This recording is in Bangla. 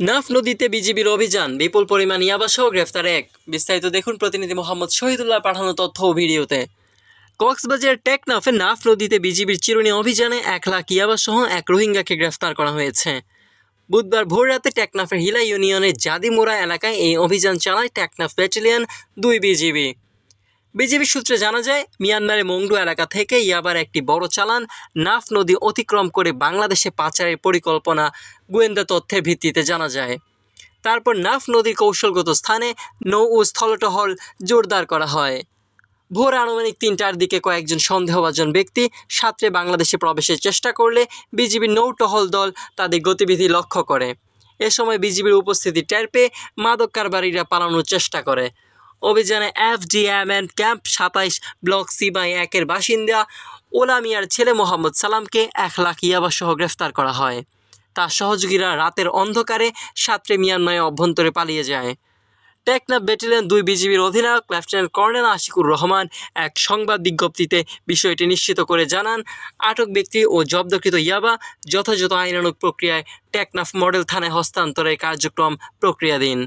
নাফ নদীতে বিজিবির অভিযান, বিপুল পরিমাণ ইয়াবাসহ গ্রেফতার এক। বিস্তারিত দেখুন প্রতিনিধি মোহাম্মদ শহীদুল্লাহ পাঠানো তথ্য ও ভিডিওতে। কক্সবাজার টেকনাফে নাফ নদীতে বিজিবির চিরুনি অভিযানে এক লাখ ইয়াবাসহ এক রোহিঙ্গাকে গ্রেফতার করা হয়েছে। বুধবার ভোর রাতে টেকনাফের হিলা ইউনিয়নের জাদিমোড়া এলাকায় এই অভিযান চালায় টেকনাফ ব্যাটালিয়ন দুই বিজিবি। বিজিবি সূত্রে জানা যায়, মিয়ানমারের মংডু এলাকা থেকে ইয়াবার একটি বড় চালান নাফ নদী অতিক্রম করে বাংলাদেশে পাচারের পরিকল্পনা গোয়েন্দা তথ্যের ভিত্তিতে জানা যায়। তারপর নাফ নদীর কৌশলগত স্থানে নৌ ও স্থলটহল জোরদার করা হয়। ভোর আনুমানিক তিনটার দিকে কয়েকজন সন্দেহভাজন ব্যক্তি সাঁতরে বাংলাদেশে প্রবেশের চেষ্টা করলে বিজিবির নৌ টহল দল তাদের গতিবিধি লক্ষ্য করে। এ সময় বিজিবির উপস্থিতি টের পেয়ে মাদক কারবারিরা পালানোর চেষ্টা করে। অভিযানে F D M FDMN camp সাতাইশ, ব্লক সি বাই একের বাসিন্দা ওলা মিয়ার ছেলে মোহাম্মদ সালামকে এক লাখ ইয়াবাসহ গ্রেফতার করা হয়। তার সহযোগীরা রাতের অন্ধকারে সাঁতরে মিয়ানমারে অভ্যন্তরে পালিয়ে যায়। টেকনাফ ব্যাটালিয়ন দুই বিজিবির অধিনায়ক লেফটেন্যান্ট কর্নেল আশিকুর রহমান এক সংবাদ বিজ্ঞপ্তিতে বিষয়টি নিশ্চিত করে জানান, আটক ব্যক্তি ও জব্দকৃত ইয়াবা যথাযথ আইনানুগ প্রক্রিয়ায় টেকনাফ মডেল থানায় হস্তান্তরের কার্যক্রম প্রক্রিয়াধীন।